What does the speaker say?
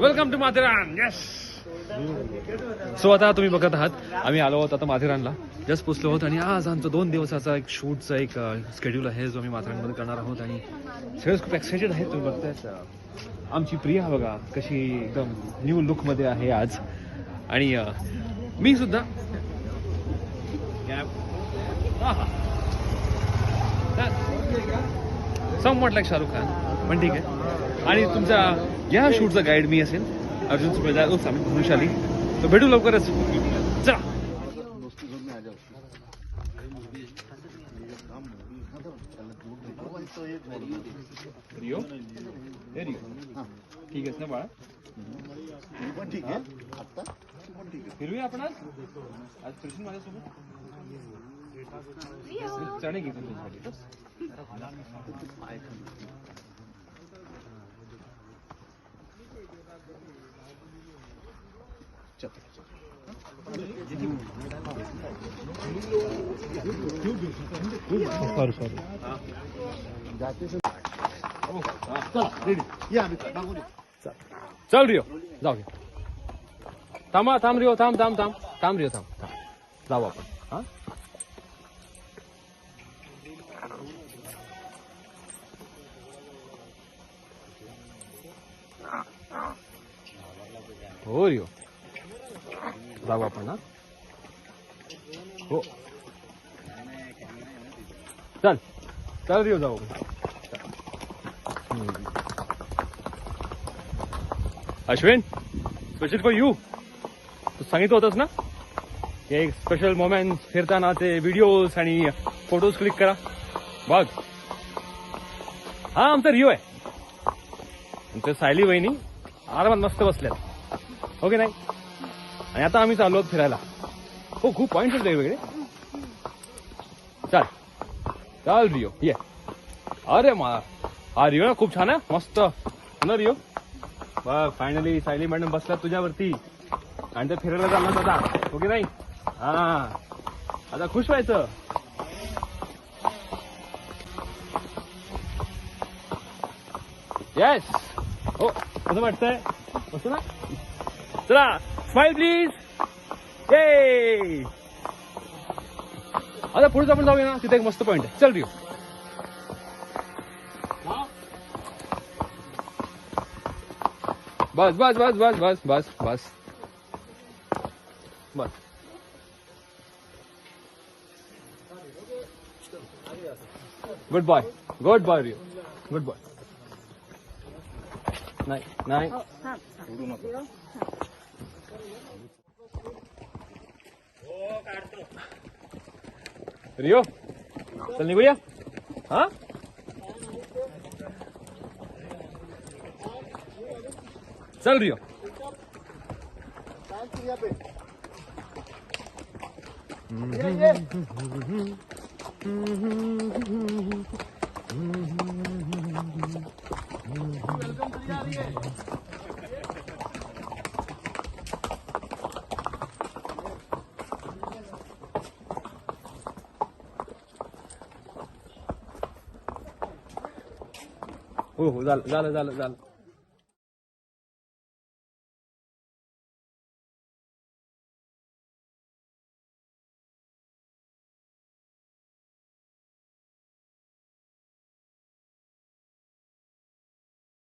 Welcome to Matheran yes so आता तुम्ही बघत आहात आम्ही आलो आहोत आता माथेरानला. जस्ट पोचलो आहोत आणि आज आमचा दोन दिवसाचा एक शूटचा एक स्केड्यूल आहे जो आम्ही माथेरानमध्ये करणार आहोत. आणि सगळेच खूप एक्सायटेड आहेत तुम्ही बघताय आमची प्रिया बघा कशी एकदम न्यू लुकमध्ये आहे आज. आणि मी सुद्धा. Somewhat like Shahrukh Khan. पण ठीक आहे. आणि तुमचा या शूटचा गाईड मी असेल अर्जुन सुप्रेजा उर्फ आम्ही वृषाली तर भेटू लवकरच. चला. रिओ? ठीक आहेस ना बाळा? ठीक आहे. आहे. फिरूया आपण आज? आज कृष्ण माझ्यासोबत चल रही हो जाओ थांबा, थांब रिओ थांब थांब थांब। थांब रिओ थांब थांब। जाऊ आपण। हाँ? हो रिओ जाऊ आपण हो चल चल रिओ जाऊ अश्विन स्पेशल फॉर यू तू सांगितलं होतंस ना? की एक स्पेशल मोमेंट फिरतानाचे व्हिडिओज आणि फोटोज क्लिक करा. बघ. हा आमचा रिओ आहे. ते सायली वहिनी आरामात मस्त बसल्यात. हो की नाही. आणि आता आम्ही चाललो आहोत फिरायला. हो खूप पॉईंट होते वेगळे. चाल. चाल रिओ ये. अरे मा हा रिओ ना खूप छान आहे. मस्त. ना रिओ बघ फायनली सायली मॅडम बसल्यात तुझ्यावरती. आणि ते फिरायला चालणार आता हो की नाही? हा. आता खुश व्हायचं. येस हो कसं वाटतंय? मस्त ना. चला स्माइल प्लीज ये आता पुढे आपण जाऊया ना तिथे एक मस्त पॉइंट आहे चल रिओ बस बस बस बस बस बस बस बस good boy good boy Rio good boy नाही नाही Rio चल निघूया. हा? चल रिओ वेलकम 哦呦燃了燃了燃了燃了